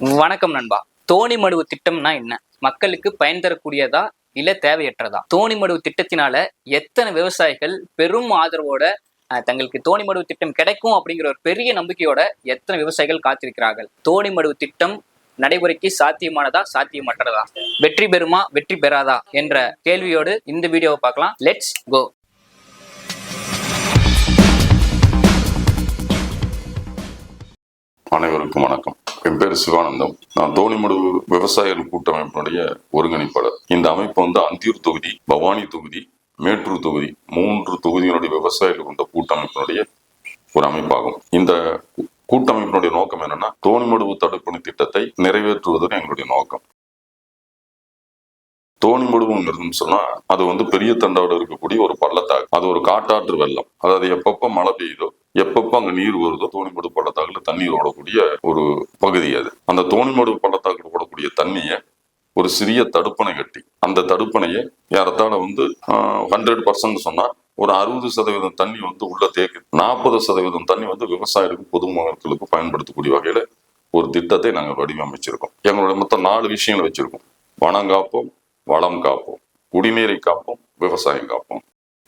வணக்கம் நண்பா. தோணி மடுவு திட்டம்னா என்ன? மக்களுக்கு பயன் தரக்கூடியதா இல்ல தேவையற்றதா? தோணி மடுவு திட்டத்தினால எத்தனை விவசாயிகள் பெரும் ஆதரவோட அஹ், தங்களுக்கு தோணி மடுவு திட்டம் கிடைக்கும் அப்படிங்கிற ஒரு பெரிய நம்பிக்கையோட எத்தனை விவசாயிகள் காத்திருக்கிறார்கள்? தோணி மடுவு திட்டம் நடைமுறைக்கு சாத்தியமானதா சாத்தியமற்றதா? வெற்றி பெறுமா வெற்றி பெறாதா என்ற கேள்வியோடு இந்த வீடியோவை பார்க்கலாம். லெட்ஸ் கோ அனைவருக்கும் வணக்கம். என் பேர் சிவானந்தம். நான் தோணிமடு விவசாயிகள் கூட்டமைப்பினுடைய ஒருங்கிணைப்பாளர். இந்த அமைப்பு வந்து அந்தியூர் தொகுதி பவானி தொகுதி மேட்டூர் தொகுதி மூன்று தொகுதிகளுடைய விவசாயிகள் கொண்ட கூட்டமைப்பினுடைய ஒரு அமைப்பாகும். இந்த கூட்டமைப்பினுடைய நோக்கம் என்னன்னா தோணிமடுவு தடுப்பணி திட்டத்தை நிறைவேற்றுவதற்கு எங்களுடைய நோக்கம். தோணி இருந்துன்னு சொன்னா அது வந்து பெரிய தண்டாவில் இருக்கக்கூடிய ஒரு பள்ளத்தாக்கு. அது ஒரு காட்டாற்று வெள்ளம். அதாவது எப்பப்போ மழை பெய்யுதோ எப்பப்போ அங்கே நீர் வருதோ தோணிமடு பள்ளத்தாக்கில் தண்ணீர் ஓடக்கூடிய ஒரு பகுதி அது. அந்த தோணிமடு பள்ளத்தாக்கில் ஓடக்கூடிய தண்ணியை ஒரு சிறிய தடுப்பணை கட்டி அந்த தடுப்பணையை ஏறத்தாழ வந்து ஹண்ட்ரட் பர்சன்ட் சொன்னால் ஒரு அறுபது சதவீதம் தண்ணி வந்து உள்ள தேக்கு நாற்பது சதவீதம் தண்ணி வந்து விவசாயிகளுக்கு பொதுமக்களுக்கு பயன்படுத்தக்கூடிய வகையில் ஒரு திட்டத்தை நாங்கள் வடிவமைச்சிருக்கோம். எங்களோட மொத்தம் நாலு விஷயங்களை வச்சிருக்கோம். வனம் காப்போம் வளம் காப்போம் குடிநீரை காப்போம் விவசாயம் காப்போம்.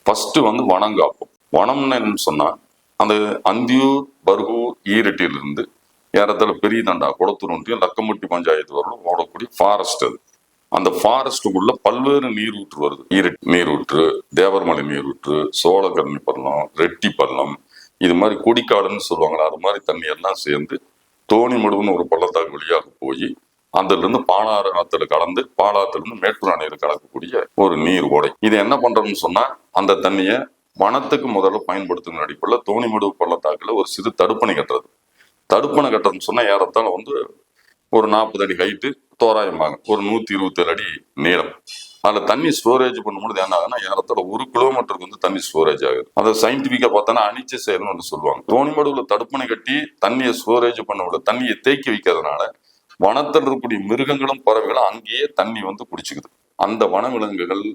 ஃபர்ஸ்ட் வந்து வனம் காப்போம். வனம்னு என்னன்னு அந்த அந்தியூர் பர்கூர் ஈரட்டியிலிருந்து ஏறத்தாழ பெரிய தண்டா குளத்தூர் லக்கம்பட்டி பஞ்சாயத்து வரலும் ஓடக்கூடிய ஃபாரஸ்ட் அது. அந்த ஃபாரஸ்ட்டுக்குள்ள பல்வேறு நீரூற்று வருது. ஈரட் நீரூற்று தேவர்மலை நீரூற்று சோழகர்ணி பள்ளம் ரெட்டி பள்ளம் இது மாதிரி கொடிக்காடுன்னு சொல்லுவாங்களா அது மாதிரி தண்ணி எல்லாம் சேர்ந்து தோணிமடுவுன்னு ஒரு பள்ளத்தாக்கு வழியாக போய் அதுலேருந்து பாலாறு ஆத்துல கலந்து பாலாத்துலேருந்து மேட்டூர் அணையில் கலக்கக்கூடிய ஒரு நீர் ஓடை. இது என்ன பண்றோம்னு சொன்னா அந்த தண்ணியை வனத்துக்கு முதல்ல பயன்படுத்துங்கிற அடிப்படையில் தோணிமடு பள்ளத்தாக்குல ஒரு சிறு தடுப்பணை கட்டுறது. தடுப்பணை கட்டுறதுன்னு சொன்னா ஏறத்தாழ வந்து ஒரு நாற்பது அடி ஹைட்டு தோராயமாக ஒரு நூத்தி இருபத்தேழு அடி நீளம். அதுல தண்ணி ஸ்டோரேஜ் பண்ணும்போது என்ன ஆகுதுன்னா ஏறத்தோட ஒரு கிலோமீட்டருக்கு வந்து தண்ணி ஸ்டோரேஜ் ஆகுது. அதை சயின்டிஃபிக்காக பார்த்தோன்னா அணிச்ச செயல்னு ஒன்று சொல்லுவாங்க. தோணிமடுவில் தடுப்பணை கட்டி தண்ணியை ஸ்டோரேஜ் பண்ண விட தண்ணியை தேக்கி வைக்கிறதுனால வனத்தில் இருக்கக்கூடிய மிருகங்களும் பறவைகளும் அங்கேயே தண்ணி வந்து குடிச்சுக்குது. அந்த வனவிலங்குகள்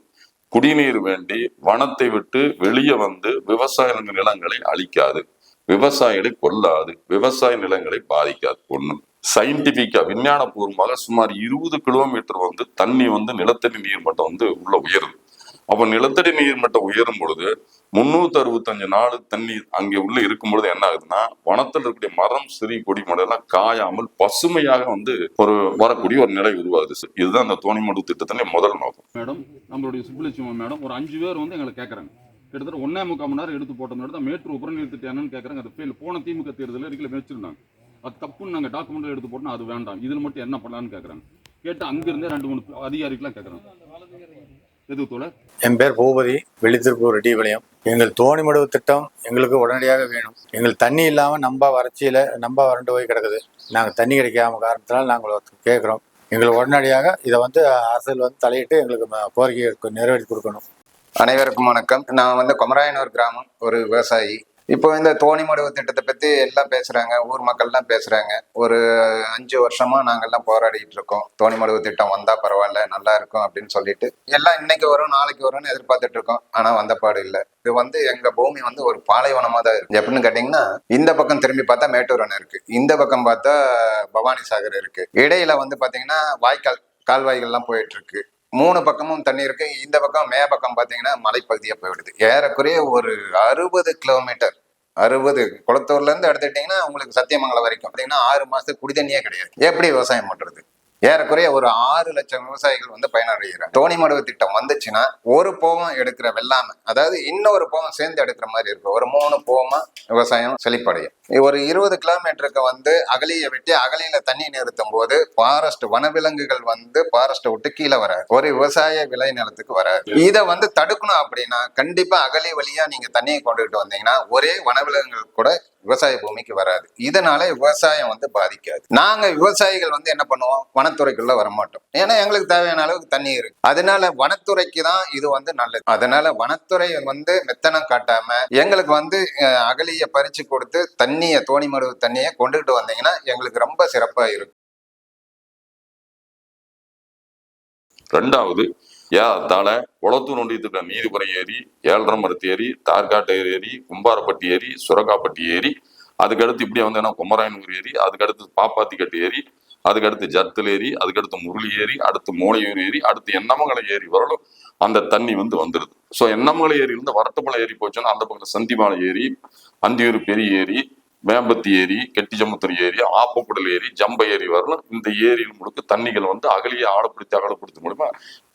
குடிநீர் வேண்டி வனத்தை விட்டு வெளியே வந்து விவசாய நிலங்களை அழிக்காது. விவசாயிகளை கொல்லாது. விவசாய நிலங்களை பாதிக்காது. ஒண்ணு. சயின்டிபிக்கா விஞ்ஞானபூர்வமாக சுமார் இருபது கிலோமீட்டர் வந்து தண்ணி வந்து நிலத்தடி நீர் மட்டும் வந்து உள்ள உயருது. அப்போ நிலத்தடி நீர் மட்டம் உயரும் பொழுது முன்னூத்தி அறுபத்தஞ்சு நாள் தண்ணி அங்கே உள்ள இருக்கும் பொழுது என்ன ஆகுதுன்னா வனத்தில் இருக்கக்கூடிய மரம் சிறி கொடி மடையெல்லாம் காயாமல் பசுமையாக வந்து ஒரு வரக்கூடிய ஒரு நிலை உருவாகுது. இதுதான் அந்த தோணிமடு திட்டத்தினுடைய முதல் நோக்கம். மேடம் நம்மளுடைய சுப்புலட்சுமி மேடம் ஒரு அஞ்சு பேர் வந்து எங்களை கேட்குறாங்க கிட்டத்தட்ட ஒன்றே முக்கால் மணி நேரம் எடுத்து போட்ட தான் மேற்று உபரிநீர் திட்டம் என்னன்னு கேட்குறாங்க அது ஃபெயில் போன திமுக தேர்தலில் இருக்கல வச்சிருந்தாங்க. அது தப்புன்னு நாங்கள் டாக்குமெண்ட் எடுத்து போட்டோம் அது வேண்டாம். இதில் மட்டும் என்ன பண்ணலான்னு கேட்குறாங்க கேட்டு அங்கிருந்தே ரெண்டு மூணு அதிகாரிகளாம் கேட்குறாங்க எது தோழர்? என் பேர் பூபதி வெளித்திருப்பூர் ரெட்டிபாளையம் எங்கள் தோணிமடுவு திட்டம் எங்களுக்கு உடனடியாக வேணும். எங்களுக்கு தண்ணி இல்லாமல் நம்ப வறட்சியில் நம்ப வறண்டு போய் கிடக்குது. நாங்கள் தண்ணி கிடைக்காம காரணத்தினால நாங்கள் கேட்குறோம். எங்களுக்கு உடனடியாக இதை வந்து அரசியல் வந்து தலையிட்டு எங்களுக்கு கோரிக்கையை நிறைவேற்றி கொடுக்கணும். அனைவருக்கும் வணக்கம். நான் வந்து கொமராயனூர் கிராமம் ஒரு விவசாயி. இப்போ இந்த தோணி மடுவு திட்டத்தை பத்தி எல்லாம் பேசுறாங்க ஊர் மக்கள்லாம் பேசுறாங்க. ஒரு அஞ்சு வருஷமா நாங்கெல்லாம் போராடிட்டு இருக்கோம். தோணி மடுவு திட்டம் வந்தா பரவாயில்ல நல்லா இருக்கும் அப்படின்னு சொல்லிட்டு. எல்லாம் இன்னைக்கு வரும் நாளைக்கு வரும்னு எதிர்பார்த்துட்டு இருக்கோம். ஆனா வந்த பாடு இது வந்து எங்க பூமி வந்து ஒரு பாலைவனமா தான் இருக்கு. எப்படின்னு கேட்டீங்கன்னா இந்த பக்கம் திரும்பி பார்த்தா மேட்டூர் அணை இருக்கு. இந்த பக்கம் பார்த்தா பவானி சாகர் இருக்கு. இடையில வந்து பாத்தீங்கன்னா வாய்க்கால் கால்வாய்கள்லாம் போயிட்டு இருக்கு. மூணு பக்கமும் தண்ணி இருக்கு. இந்த பக்கம் மே பக்கம் பார்த்தீங்கன்னா மலைப்பகுதியாக போயிடுது ஏறக்குறைய ஒரு அறுபது கிலோமீட்டர். அறுபது குளத்தூர்ல இருந்து எடுத்துக்கிட்டீங்கன்னா உங்களுக்கு சத்தியமங்கலம் வரைக்கும். அப்படின்னா ஆறு மாசத்துக்கு குடி தண்ணியே கிடையாது. எப்படி விவசாயம் பண்றது? ஏறக்குறைய ஒரு ஆறு லட்சம் விவசாயிகள் வந்து பயனடைகிறார் தோணி மடுவு திட்டம் வந்துச்சுன்னா ஒரு போகம் எடுக்கிற வெள்ளாமை அதாவது இன்னொரு போகம் சேர்ந்து எடுக்கிற மாதிரி இருக்கும். ஒரு மூணு போகமா விவசாயம் செழிப்படையும். ஒரு இருபது கிலோமீட்டருக்கு வந்து அகலியை வெட்டி அகலியில தண்ணி நிறுத்தும் போது ஃபாரஸ்ட் வனவிலங்குகள் வந்து ஃபாரஸ்ட்டை விட்டு கீழே வராது. ஒரு விவசாய விளை நிலத்துக்கு வராது. இதை வந்து தடுக்கணும் அப்படின்னா கண்டிப்பா அகலி வழியா நீங்க தண்ணியை கொண்டுகிட்டு வந்தீங்கன்னா ஒரே வனவிலங்குகள் கூட விவசாய பூமிக்கு வராது. இதனால விவசாயம் வந்து பாதிக்காது. நாங்க விவசாயிகள் வந்து என்ன பண்ணுவோம்? வனத்துறைக்குள்ள வரமாட்டோம். ஏன்னா எங்களுக்கு தேவையான அளவுக்கு தண்ணி இருக்கு. அதனால வனத்துறைக்கு தான் இது வந்து நல்லது. அதனால வனத்துறை வந்து மெத்தனம் காட்டாம எங்களுக்கு வந்து அகலிய பறிச்சு கொடுத்து தண்ணியை தோணிமடுவு தண்ணியை கொண்டுகிட்டு வந்தீங்கன்னா எங்களுக்கு ரொம்ப சிறப்பா இருக்கும். ரெண்டாவது ஏறத்தாழ குளத்தூர் ஒன்றியத்துக்கு மீதுபுறை ஏரி ஏழரமரத்து ஏரி தார்காட்டு ஏரி கும்பாரப்பட்டி ஏரி சுரக்காப்பட்டி ஏரி அதுக்கடுத்து இப்படியே வந்து என்ன குமராயனூர் ஏரி அதுக்கடுத்து பாப்பாத்திக்கட்டு ஏரி அதுக்கடுத்து ஜத்தில் ஏரி அதுக்கடுத்து முருளி ஏரி அடுத்து மூளையூர் ஏரி அடுத்து எண்ணமங்கலை ஏரி வரலும் அந்த தண்ணி வந்து வந்துடுது ஸோ எண்ணமங்கலை ஏரியிலிருந்து வரட்டுமலை ஏரி போச்சுன்னா அந்த பக்கத்தில் சந்திமாலை ஏரி அந்தியூர் பெரிய ஏரி மேம்பத்தி ஏரி கெட்டிச்சமுத்தூர் ஏரி ஆப்பக்குடல் ஏரி ஜம்ப ஏரி வரலும் இந்த ஏரியில் முழுக்க தண்ணிகள் வந்து அகலிய ஆழப்படுத்தி அகலப்படுத்தி மூலமா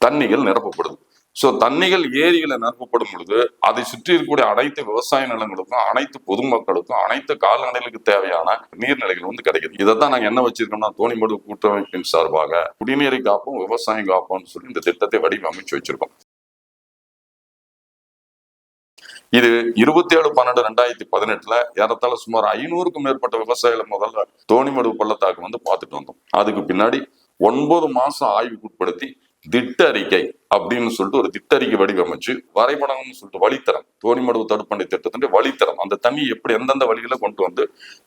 தண்ணிகள் நிரப்பப்படுது. ஸோ தண்ணிகள் ஏரிகளை நிரப்பப்படும் பொழுது அதை சுற்றி இருக்கக்கூடிய அனைத்து விவசாய நிலங்களுக்கும் அனைத்து பொதுமக்களுக்கும் அனைத்து கால்நடைகளுக்கு தேவையான நீர்நிலைகள் வந்து கிடைக்குது. இதை தான் நாங்கள் என்ன வச்சிருக்கோம்னா தோணிமடு கூட்டமைப்பின் சார்பாக குடிநீரை காப்போம் விவசாயம் காப்போம்னு சொல்லி இந்த திட்டத்தை வடிவமைச்சு வச்சிருக்கோம். இது இருபத்தி ஏழு பன்னெண்டு ரெண்டாயிரத்தி பதினெட்டுல ஏறத்தாழ சுமார் ஐநூறுக்கும் மேற்பட்ட விவசாயிகள் முதல்ல தோணிமடு பள்ளத்தாக்கு வந்து பார்த்துட்டு வந்தோம். அதுக்கு பின்னாடி ஒன்பது மாசம் ஆய்வுக்கு உட்படுத்தி திட்ட அறிக்கை அப்படின்னு சொல்லிட்டு ஒரு திட்ட அறிக்கை வடிவமைச்சு வரைபடம்னு சொல்லிட்டு வழித்தரம் தோணிமடுவு தடுப்பணை திட்டத்தின் வழித்தரம் அந்த தண்ணி எப்படி எந்தெந்த வழிகளை கொண்டு வந்து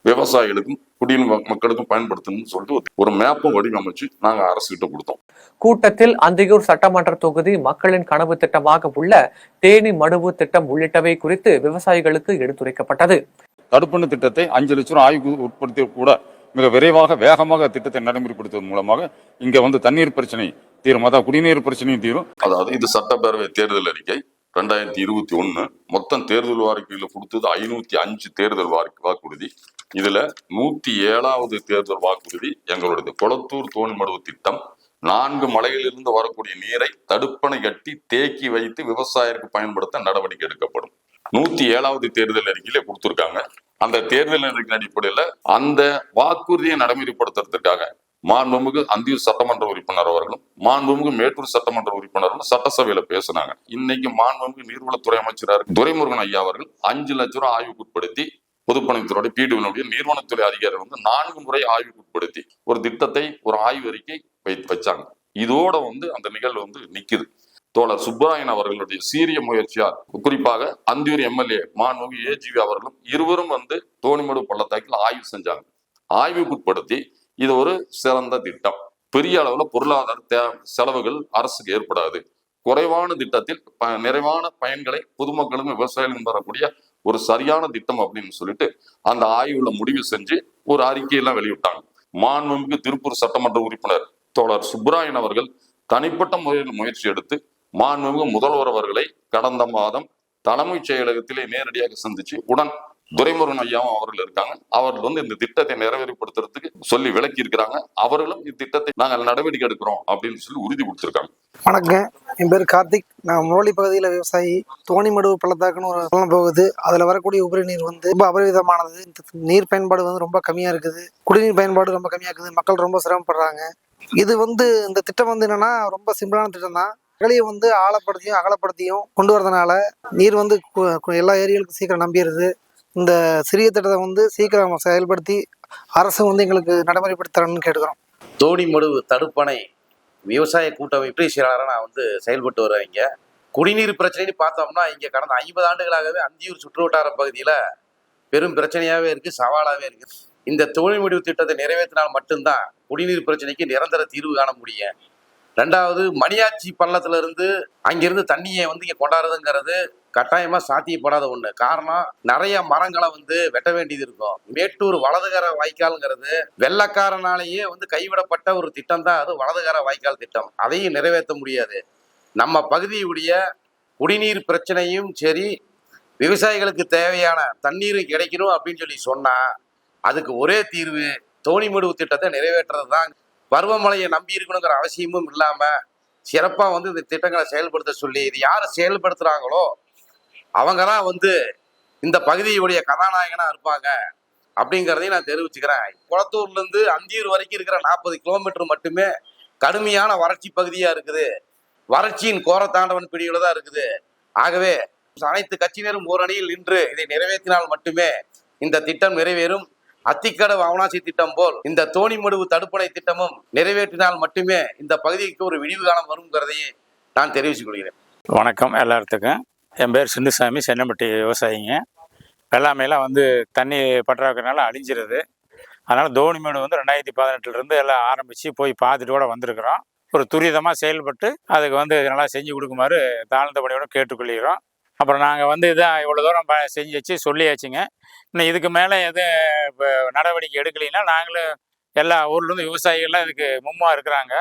விவசாயிகளுக்கும் குடிநீர் மக்களுக்கும் பயன்படுத்தணும்னு சொல்லிட்டு ஒரு மேப்பும் வடிவமைச்சு நாங்க அரசுகிட்ட கொடுத்தோம். கூட்டத்தில் அந்தியூர் சட்டமன்ற தொகுதி மக்களின் கனவு திட்டமாக உள்ள தேனி மடுவு திட்டம் உள்ளிட்டவை குறித்து விவசாயிகளுக்கு எடுத்துரைக்கப்பட்டது. தடுப்பணை திட்டத்தை அஞ்சு லட்சம் ரூபாய் ஆய்வுக்கு உட்படுத்தி கூட மிக விரைவாக வேகமாக திட்டத்தை நடைமுறைப்படுத்துவதன் மூலமாக இங்க வந்து தண்ணீர் பிரச்சனை தீரும். அதாவது குடிநீர் பிரச்சனையும் தீரும். அதாவது இது சட்டப்பேரவை தேர்தல் அறிக்கை ரெண்டாயிரத்தி இருபத்தி ஒன்று மொத்தம் தேர்தல் வாரிக்கையில் கொடுத்தது ஐநூத்தி அஞ்சு தேர்தல் வாக்கு வாக்குறுதி. இதுல நூத்தி ஏழாவது தேர்தல் வாக்குறுதி எங்களுடைய கொளத்தூர் தோன்மடுவு திட்டம். நான்கு மலையிலிருந்து வரக்கூடிய நீரை தடுப்பணை கட்டி தேக்கி வைத்து விவசாயிக்கு பயன்படுத்த நடவடிக்கை எடுக்கப்படும். நூத்தி ஏழாவது தேர்தல் அறிக்கையில கொடுத்திருக்காங்க. அந்த தேர்தல் அறிக்கை அடிப்படையில அந்த வாக்குறுதியை நடைமுறைப்படுத்துறதுக்காக மாண்புமிகு அந்தியூர் சட்டமன்ற உறுப்பினர் அவர்களும் மாண்புமிகு மேட்டூர் சட்டமன்ற உறுப்பினர்களும் சட்டசபையில பேசினாங்க. இன்னைக்கு மாண்புமிகு நீர்வளத்துறை அமைச்சராக துரைமுருகன் ஐயா அவர்கள் அஞ்சு லட்ச ரூபாய் ஆய்வுக்குட்படுத்தி பொதுப்பணித்துறையோட பொதுப்பணித்துறை பிடிவினுடைய நீர்வளத்துறை அதிகாரிகள் வந்து நான்கு முறை ஆய்வுக்குட்படுத்தி ஒரு திட்டத்தை ஒரு ஆய்வு அறிக்கை வைத்து வச்சாங்க. இதோட வந்து அந்த நிகழ்வு வந்து நிக்குது. தோழர் சுப்பராயன் அவர்களுடைய சீரிய முயற்சியால் குறிப்பாக அந்தியூர் எம்எல்ஏ மாண்புமிகு ஏஜிவி அவர்களும் இருவரும் வந்து தோணிமடு பள்ளத்தாக்கில் ஆய்வு செஞ்சாங்க. ஆய்வுக்குட்படுத்தி இது ஒரு சிறந்த திட்டம். பெரிய அளவுல பொருளாதார தே செலவுகள் அரசுக்கு ஏற்படாது. குறைவான திட்டத்தில் ப- நிறைவான பயன்களை பொதுமக்களும் விவசாயிகளும் தரக்கூடிய ஒரு சரியான திட்டம் அப்படின்னு சொல்லிட்டு அந்த ஆய்வுல முடிவு செஞ்சு ஒரு அறிக்கையெல்லாம் வெளியிட்டாங்க. மாண்புமிகு திருப்பூர் சட்டமன்ற உறுப்பினர் தோழர் சுப்ராயன் அவர்கள் தனிப்பட்ட முறையில் முயற்சி எடுத்து மாண்புமிகு முதல்வர் அவர்களை கடந்த மாதம் தலைமைச் செயலகத்திலே நேரடியாக சந்திச்சு உடன் துரைமுருகன் ஐயாவும் அவர்கள் இருக்காங்க. அவர்கள் வந்து இந்த திட்டத்தை நிறைவேறிப்படுத்துறதுக்கு சொல்லி விளக்கி இருக்கிறாங்க அவர்களும் இத்திட்டத்தை நாங்கள் நடவடிக்கை எடுக்கிறோம் அப்படின்னு சொல்லி உறுதி கொடுத்துருக்காங்க. வணக்கம். என் பேர் கார்த்திக். நான் முரளி பகுதியில் விவசாயி. தோணிமடுவு பள்ளத்தாக்குன்னு ஒரு பள்ளம் போகுது. அதில் வரக்கூடிய உபரி நீர் வந்து ரொம்ப அபரிவிதமானது. இந்த நீர் பயன்பாடு வந்து ரொம்ப கம்மியாக இருக்குது. குடிநீர் பயன்பாடு ரொம்ப கம்மியாக இருக்குது. மக்கள் ரொம்ப சிரமப்படுறாங்க. இது வந்து இந்த திட்டம் வந்து என்னன்னா ரொம்ப சிம்பிளான திட்டம் தான். அகலியை வந்து ஆழப்படுத்தியும் அகலப்படுத்தியும் கொண்டு வரதுனால நீர் வந்து எல்லா ஏரியாவுக்கும் சீக்கிரம் நம்பிடுது. இந்த சிறிய திட்டத்தை வந்து சீக்கிரம் செயல்படுத்தி அரசு வந்து எங்களுக்கு நடைமுறைப்படுத்தி தரணும்னு கேட்டுக்கிறோம் தோணிமடுவு தடுப்பணை விவசாய கூட்டமைப்பு செயலாளராக நான் வந்து செயல்பட்டு வருவேன் இங்கே. குடிநீர் பிரச்சனைன்னு பார்த்தோம்னா இங்கே கடந்த ஐம்பது ஆண்டுகளாகவே அந்தியூர் சுற்றுவட்டார பகுதியில் பெரும் பிரச்சனையாகவே இருக்குது சவாலாகவே இருக்குது இந்த தொழில் முடிவு திட்டத்தை நிறைவேற்றினால் மட்டும்தான் குடிநீர் பிரச்சனைக்கு நிரந்தர தீர்வு காண முடியும். ரெண்டாவது மணியாச்சி பள்ளத்துல இருந்து அங்கிருந்து தண்ணியை வந்து இங்க கொண்டாடுறதுங்கிறது கட்டாயமா சாத்தியப்படாத ஒண்ணு. காரணம் நிறைய மரங்களை வந்து வெட்ட வேண்டியது இருக்கும். மேட்டூர் வலதுகர வாய்க்கால்ங்கிறது வெள்ளக்காரனாலேயே வந்து கைவிடப்பட்ட ஒரு திட்டம் தான். அது வலதுகர வாய்க்கால் திட்டம். அதையும் நிறைவேற்ற முடியாது. நம்ம பகுதியுடைய குடிநீர் பிரச்சனையும் சரி விவசாயிகளுக்கு தேவையான தண்ணீர் கிடைக்கணும் அப்படின்னு சொல்லி சொன்னா அதுக்கு ஒரே தீர்வு தோணிமடுவு திட்டத்தை நிறைவேற்றுறது தான் பருவமழையை நம்பி இருக்கணுங்கிற அவசியமும் இல்லாம சிறப்பா வந்து இந்த திட்டங்களை செயல்படுத்த சொல்லி இது யார் செயல்படுத்துறாங்களோ அவங்க தான் வந்து இந்த பகுதியுடைய கதாநாயகனா இருப்பாங்க அப்படிங்கிறதையும் நான் தெரிவிச்சுக்கிறேன். குளத்தூர்ல இருந்து அந்தியூர் வரைக்கும் இருக்கிற நாற்பது கிலோமீட்டர் மட்டுமே கடுமையான வறட்சி பகுதியா இருக்குது. வறட்சியின் கோரத்தாண்டவன் பிடியில தான் இருக்குது. ஆகவே அனைத்து கட்சியினரும் ஓரணியில் நின்று இதை நிறைவேற்றினால் மட்டுமே இந்த திட்டம் நிறைவேறும். அத்திக்கடவு அவனாசி திட்டம் போல் இந்த தோணிமடுவு தடுப்பணை திட்டமும் நிறைவேற்றினால் மட்டுமே இந்த பகுதிக்கு ஒரு விடிவு காலம் வருங்கிறதையும் நான் தெரிவித்துக் கொள்கிறேன். வணக்கம் எல்லாத்துக்கும் என் பேர் சிந்துசாமி சென்னம்பட்டி விவசாயிங்க. வெள்ளாமையெல்லாம் வந்து தண்ணி பற்றாக்குறதுனால அழிஞ்சிருது. அதனால் தோணிமேடு வந்து ரெண்டாயிரத்தி பதினெட்டுலேருந்து எல்லாம் ஆரம்பித்து போய் பார்த்துட்டு கூட வந்திருக்கிறோம். ஒரு துரிதமாக செயல்பட்டு அதுக்கு வந்து நல்லா செஞ்சு கொடுக்குமாறு தாழ்ந்த பணியோட கேட்டுக்கொள்கிறோம். அப்புறம் நாங்கள் வந்து இதை இவ்வளோ தூரம் ப- செஞ்சு வச்சு சொல்லியாச்சுங்க. இன்னும் இதுக்கு மேலே எதுவும் இப்போ நடவடிக்கை எடுக்கலைன்னா நாங்களும் எல்லா ஊர்லேருந்து விவசாயிகள்லாம் இதுக்கு மும்மா இருக்கிறாங்க.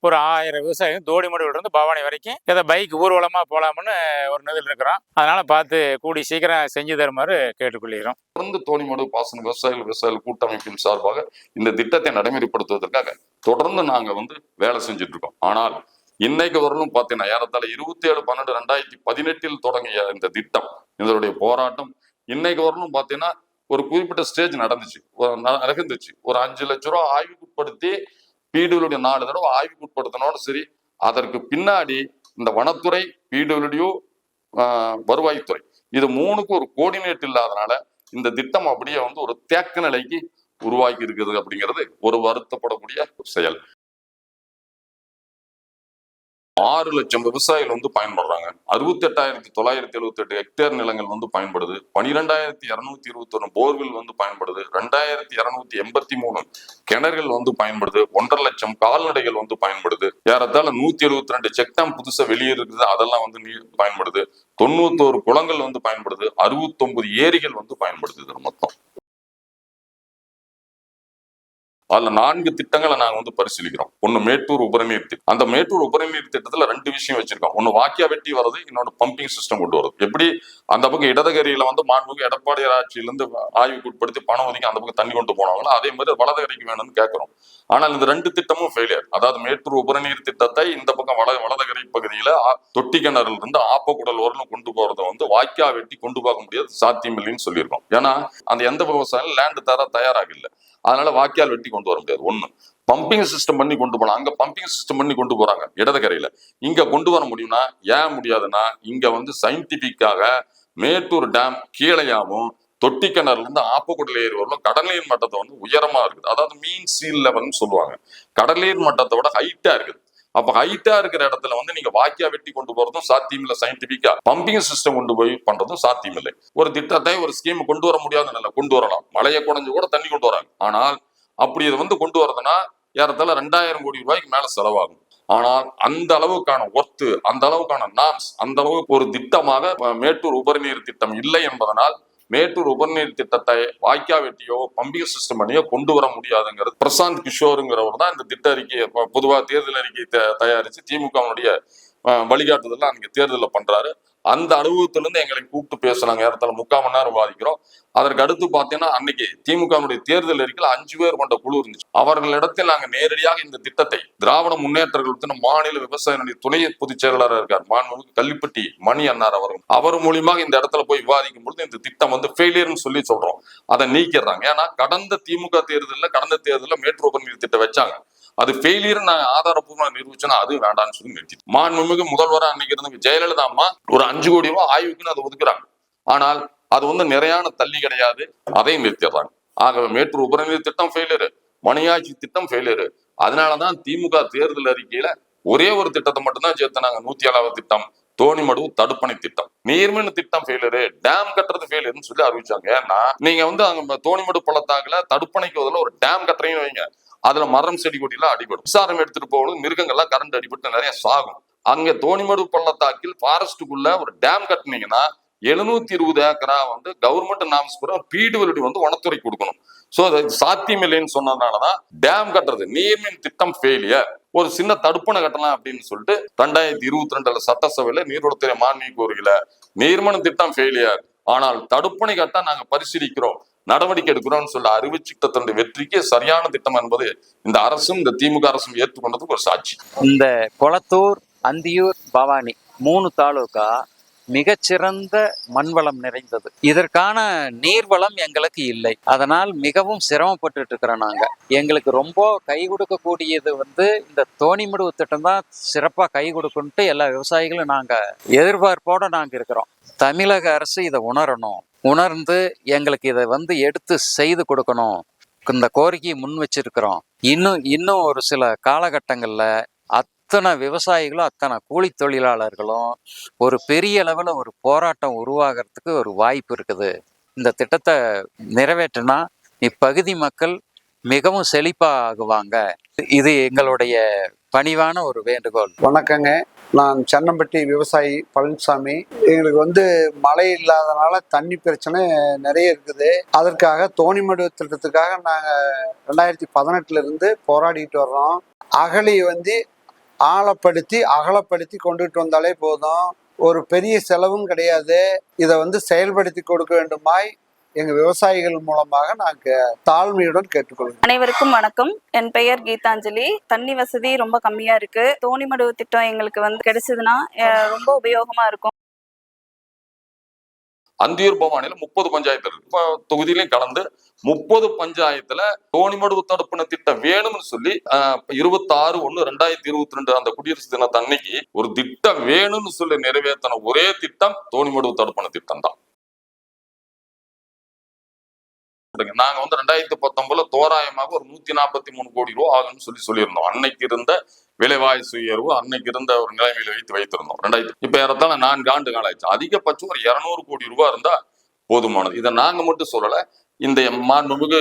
ஒரு ஆயிரம் விவசாயிகள் தோடிமடுவிலிருந்து பவானி வரைக்கும் ஏதோ பைக் ஊர்வலமாக போகலாம்னு ஒரு நிதில் இருக்கிறோம். அதனால் பார்த்து கூடி சீக்கிரம் செஞ்சு தருமாறு கேட்டுக்கொள்கிறோம். தொடர்ந்து தோணிமடு பாசன விவசாயிகள் விவசாயிகள் கூட்டமைப்பின் சார்பாக இந்த திட்டத்தை நடைமுறைப்படுத்துவதற்காக தொடர்ந்து நாங்க வந்து வேலை செஞ்சுட்டு இருக்கோம். ஆனால் இன்னைக்கு வரலும் பார்த்தீங்கன்னா ஏறத்தாழ இருபத்தி ஏழு பன்னெண்டு ரெண்டாயிரத்தி பதினெட்டில் தொடங்கிய இந்த திட்டம் இதனுடைய போராட்டம். இன்னைக்கு வரலும் பார்த்தீங்கன்னா ஒரு குறிப்பிட்ட ஸ்டேஜ் நடந்துச்சு. ஒரு நடந்துச்சு. ஒரு அஞ்சு லட்ச ரூபா ஆய்வுக்குட்படுத்தி பிடபிள்யூடி நாலு தடவை ஆய்வுக்குட்படுத்தினாலும் சரி அதற்கு பின்னாடி இந்த வனத்துறை பிடபிள்யூடியோ வருவாய்த்துறை இது மூணுக்கும் ஒரு கோஆர்டினேட் இல்லாதனால இந்த திட்டம் அப்படியே வந்து ஒரு தேக்க நிலைக்கு உருவாக்கி இருக்குது அப்படிங்கிறது ஒரு வருத்தப்படக்கூடிய ஒரு செயல். ஆறு லட்சம் விவசாயிகள் வந்து பயன்படுறாங்க. அறுபத்தி எட்டாயிரத்தி தொள்ளாயிரத்தி எழுபத்தி எட்டு ஹெக்டேர் நிலங்கள் வந்து பயன்படுது. பனிரெண்டாயிரத்தி இருநூத்தி இருபத்தி ஒன்று போர்வில் வந்து பயன்படுது. ரெண்டாயிரத்தி இருநூத்தி எண்பத்தி மூணு கிணறுகள் வந்து பயன்படுது. ஒன்றரை லட்சம் கால்நடைகள் வந்து பயன்படுது. ஏறத்தாழ நூத்தி எழுபத்தி ரெண்டு செக் டேம் புதுசா வெளியே இருக்குது அதெல்லாம் வந்து நீர் பயன்படுது. தொண்ணூத்தோரு குளங்கள் வந்து பயன்படுது. அறுபத்தொன்பது ஏரிகள் வந்து பயன்படுது மொத்தம். அதுல நான்கு திட்டங்களை நாங்க வந்து பரிசீலிக்கிறோம். ஒன்று மேட்டூர் உபரிநீர் திட்டம். அந்த மேட்டூர் உபரிநீர் திட்டத்துல ரெண்டு விஷயம் வச்சிருக்கோம். ஒன்று வாக்கியா வெட்டி வருது இன்னொன்னு பம்பிங் சிஸ்டம் கொண்டு வருது எப்படி? அந்த பக்கம் இடதுகரியில வந்து மாண்புக்கு எடப்பாடியார் ஆட்சியிலிருந்து ஆய்வுக்கு உட்படுத்தி பணம் ஒதுக்கி அந்த பக்கம் தண்ணி கொண்டு போனாங்களோ அதே மாதிரி வலதுகரைக்கு வேணும்னு கேட்கிறோம் ஆனால் இந்த ரெண்டு திட்டமும் ஃபெயிலியர் அதாவது மேட்டூர் உபரிநீர் திட்டத்தை இந்த பக்கம் வல வலதுகரை பகுதியில தொட்டி கிணறுல இருந்து ஆப்பக்குடல் வரலும் கொண்டு போறதை வந்து வாக்கியா வெட்டி கொண்டு போக முடியாது சாத்தியமில்லைன்னு சொல்லியிருக்கோம். ஏன்னா அந்த எந்த விவசாயம் லேண்டு தர தயாராக இல்லை அதனால வாய்க்கால் வெட்டி கொண்டு வர முடியாது. ஒன்று பம்பிங் சிஸ்டம் பண்ணி கொண்டு போகலாம் அங்கே பம்பிங் சிஸ்டம் பண்ணி கொண்டு போகிறாங்க இடதுக்கரையில் இங்கே கொண்டு வர முடியும்னா ஏன் முடியாதுன்னா இங்கே வந்து சயின்டிஃபிக்காக மேட்டூர் டேம் கீழையாவும் தொட்டி கிணறுலேருந்து ஆப்பக்கூடல ஏறி ஏரி வரலும் மட்டத்தை வந்து உயரமாக இருக்குது. அதாவது மீன் சீல் லெவல்னு சொல்லுவாங்க. கடலீர் மட்டத்தை விட ஹைட்டாக இருக்குது. அப்ப ஹைட்டா இருக்கிற இடத்துல வந்து நீங்க வாக்கியா வெட்டி கொண்டு போறதும் சாத்தியம் இல்லை சயின்டிபிக்கா பம்பிங் சிஸ்டம் கொண்டு போய் பண்றதும் சாத்தியம் இல்லை. ஒரு திட்டத்தை ஒரு ஸ்கீம் கொண்டு வர முடியாத நிலை கொண்டு வரலாம். மழையை குறைஞ்சு கூட தண்ணி கொண்டு வராங்க. ஆனால் அப்படி இதை வந்து கொண்டு வரதுன்னா ஏறத்தால ரெண்டாயிரம் கோடி ரூபாய்க்கு மேல செலவாகும். ஆனால் அந்த அளவுக்கான ஒர்த்து அந்த அளவுக்கான நாம்ஸ் அந்த அளவுக்கு ஒரு திட்டமாக மேட்டூர் உபரிநீர் திட்டம் இல்லை என்பதனால் மேட்டூர் உபர்நீர் திட்டத்தை வாய்க்கா வெட்டியோ பம்பிங் சிஸ்டம் பண்ணியோ கொண்டு வர முடியாதுங்கிறது பிரசாந்த் கிஷோருங்கிறவர் தான் இந்த திட்ட அறிக்கையை பொதுவாக பொதுவா தேர்தல் அறிக்கை தயாரிச்சு திமுகவினுடைய வழிகாட்டுதல் அன்னைக்கு தேர்தலில் பண்றாரு. அந்த அனுபவத்துல இருந்து எங்களை கூப்பிட்டு பேசுறாங்க இடத்துல முக்கால் மணி நேரம் வாதிக்கிறோம் அதற்கு அடுத்து பார்த்தீங்கன்னா அன்னைக்கு திமுகவினுடைய தேர்தல் அறிக்கையில் அஞ்சு பேர் கொண்ட குழு இருந்துச்சு. அவர்களிடத்தில் நாங்க நேரடியாக இந்த திட்டத்தை திராவிட முன்னேற்ற கழகத்தின் மாநில விவசாயினுடைய துணை பொதுச் செயலாளர் இருக்கார் மாண்புமிகு கள்ளிப்பட்டி மணி அன்னார் அவர்கள். அவர் மூலியமாக இந்த இடத்துல போய் விவாதிக்கும் பொழுது இந்த திட்டம் வந்து ஃபெயிலியர்னு சொல்லி சொல்றோம். அதை நீக்கிடுறாங்க. ஏன்னா கடந்த திமுக தேர்தலில் கடந்த தேர்தலில் மேட்ரோ நீர் திட்டம் வச்சாங்க. அது ஃபெயிலியர் நான் ஆதாரப்பூர்வமாக நிரூபிச்சேன்னா அது வேண்டாம்னு சொல்லி நிறுத்தி மாண்புமிகு முதல்வராக அன்னைக்கு இருந்த ஜெயலலிதா அம்மா ஒரு அஞ்சு கோடி ரூபாய் ஆய்வுக்குன்னு அதை ஒதுக்குறாங்க. ஆனால் அது வந்து நிறையான தள்ளி கிடையாது. அதையும் நிறுத்திடுறாங்க. ஆகவே மேட்டூர் உபரிநீர் திட்டம் ஃபெயிலியர் மணியாட்சி திட்டம் ஃபெயிலியர் அதனாலதான் திமுக தேர்தல் அறிக்கையில ஒரே ஒரு திட்டத்தை மட்டும்தான் சேர்த்துனாங்க. நூத்தி ஏழாவது திட்டம் தோணிமடுவு தடுப்பணை திட்டம். நீர்மின் திட்டம் ஃபெயிலியரு டேம் கட்டுறது ஃபெயிலியர்னு சொல்லி அறிவிச்சாங்க. ஏன்னா நீங்க வந்து அங்க தோணிமடு பள்ளத்தாக்குல தடுப்பணைக்கு பதிலா ஒரு டேம் கட்டுறீங்கன்னு வைங்க. அதுல மரம் செடி கொடியெல்லாம் அடிபடும். மின்சாரம் எடுத்துட்டு போகணும் மிருகங்கள்லாம் கரண்ட் அடிபட்டு நிறைய சாகும். அங்க தோணிமடு பள்ளத்தாக்கில் ஃபாரஸ்ட்டுக்குள்ள ஒரு டேம் கட்டுனீங்கன்னா எழுநூத்தி இருபது ஏக்கரா வந்து கவர்மெண்ட் நாம்ஸ் கூட பிடபிள்யூடி வந்து வனத்துறை கொடுக்கணும். சோ அது சாத்தியம் இல்லைன்னு சொன்னதுனாலதான் டேம் கட்டுறது நீர்மின் திட்டம் ஃபெயிலியர் ஒரு சின்ன தடுப்பணை கட்டலாம் அப்படின்னு சொல்லிட்டு ரெண்டாயிரத்தி இருபத்தி ரெண்டுல சட்டசபையில நீர்வளத்துறை மானிய கோரிக்கையில நீர்மன திட்டம் ஃபெயிலியர் ஆனால் தடுப்பணை கட்ட நாங்க பரிசீலிக்கிறோம். நடவடிக்கை எடுக்கிறோம்னு சொல்லி அறிவிச்சிட்டத்தினுடைய வெற்றிக்கு சரியான திட்டம் என்பது இந்த அரசும் இந்த திமுக அரசும் ஏற்றுக்கொண்டதுக்கு ஒரு சாட்சி. இந்த கொளத்தூர் அந்தியூர் பவானி மூணு தாலுகா மிகச்சிறந்த மண்வளம் நிறைந்தது. இதற்கான நீர்வளம் எங்களுக்கு இல்லை. அதனால் மிகவும் சிரமப்பட்டுட்டு இருக்கிறோம் நாங்க. எங்களுக்கு ரொம்ப கை கொடுக்கக்கூடியது வந்து இந்த தோணிமுடுவு திட்டம் தான் சிறப்பாக கை கொடுக்குன்ட்டு எல்லா விவசாயிகளும் நாங்க எதிர்பார்ப்போட நாங்க இருக்கிறோம். தமிழக அரசு இதை உணரணும். உணர்ந்து எங்களுக்கு இதை வந்து எடுத்து செய்து கொடுக்கணும். இந்த கோரிக்கையை முன் வச்சிருக்கிறோம். இன்னும் இன்னும் ஒரு சில காலகட்டங்களில் அத்தனை விவசாயிகளும் அத்தனை கூலி தொழிலாளர்களும் ஒரு பெரிய அளவில் ஒரு போராட்டம் உருவாகிறதுக்கு ஒரு வாய்ப்பு இருக்குது. இந்த திட்டத்தை நிறைவேற்றினா இப்பகுதி மக்கள் மிகவும் செழிப்பாகுவாங்க. இது எங்களுடைய பணிவான ஒரு வேண்டுகோள். வணக்கங்க. நான் சென்னம்பட்டி விவசாயி பழனிசாமி. எங்களுக்கு வந்து மழை இல்லாதனால தண்ணி பிரச்சனை நிறைய இருக்குது. அதற்காக தோணிமடு திட்டத்துக்காக நாங்கள் ரெண்டாயிரத்தி பதினெட்டுல இருந்து போராடிட்டு வர்றோம். அகழி வந்து ஆழப்படுத்தி அகலப்படுத்தி கொண்டுட்டு வந்தாலே போதும். ஒரு பெரிய செலவும் கிடையாது. இதை வந்து செயல்படுத்தி கொடுக்க வேண்டுமாய் எங்க விவசாயிகள் மூலமாக நாங்கள் தாழ்மையுடன் கேட்டுக்கொள்கிறோம். அனைவருக்கும் வணக்கம். என் பெயர் கீதாஞ்சலி. தண்ணி வசதி ரொம்ப கம்மியா இருக்கு. தோணிமடுவு திட்டம் எங்களுக்கு வந்து கிடைச்சதுன்னா ரொம்ப உபயோகமா இருக்கும். அந்தியூர் பவானியில முப்பது பஞ்சாயத்து இருக்கு. இப்ப தொகுதியிலையும் கலந்து முப்பது பஞ்சாயத்துல தோணிமடுவு தடுப்பண திட்டம் வேணும்னு சொல்லி இருபத்தி ஆறு ஒண்ணு ரெண்டாயிரத்தி இருபத்தி ரெண்டு அந்த குடியரசு தினத்து அன்னைக்கு ஒரு திட்டம் வேணும்னு சொல்லி நிறைவேற்றின ஒரே திட்டம் தோணிமடுவு தடுப்பண திட்டம் தான் நாங்க வந்து ரெண்டாயிரத்தி பத்தொன்பதுல தோராயமாக ஒரு நூத்தி நாற்பத்தி மூணு கோடி ரூபா ஆகும்னு சொல்லி சொல்லியிருந்தோம். அன்னைக்கு இருந்த விலைவாய் உயர்வு அன்னைக்கு இருந்த ஒரு நிலைமையில வைத்து வைத்திருந்தோம். ரெண்டாயிரத்தி இப்ப ஏறத்தாழ நான்கு ஆண்டு காலம் ஆயிடுச்சு. அதிகபட்சம் ஒரு இருநூறு கோடி ரூபாய் இருந்தா போதுமானது. இதை நாங்க மட்டும் சொல்லல இந்த மாண்புமிகு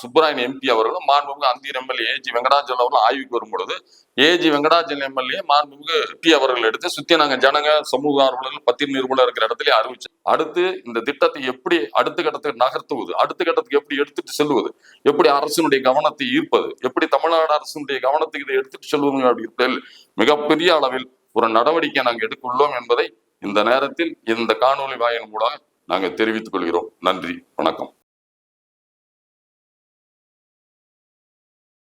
சுப்பராயன் எம்பி அவர்களும் மாண்புமிகு அந்தியர் எம்எல்ஏ ஏஜி வெங்கடாஜல் அவர்களும் ஆய்வுக்கு வரும்பொழுது ஏஜி வெங்கடாஜல் எம்எல்ஏ மாண்புமிகு பி அவர்கள் எடுத்து சுத்தி நாங்க ஜனங்க சமூக ஆர்வலர்கள் பத்திர நிறுவனம் இருக்கிற இடத்துல அறிவிச்சு அடுத்து இந்த திட்டத்தை எப்படி அடுத்த கட்டத்துக்கு நகர்த்துவது அடுத்த கட்டத்துக்கு எப்படி எடுத்துட்டு செல்வது எப்படி அரசினுடைய கவனத்தை ஈர்ப்பது எப்படி தமிழ்நாடு அரசினுடைய கவனத்துக்கு இதை எடுத்துட்டு செல்வது அப்படிங்கிறதில் மிகப்பெரிய அளவில் ஒரு நடவடிக்கை நாங்கள் எடுத்துள்ளோம் என்பதை இந்த நேரத்தில் இந்த காணொலி வாயின் மூலம் நாங்கள் தெரிவித்துக் கொள்கிறோம். நன்றி வணக்கம்.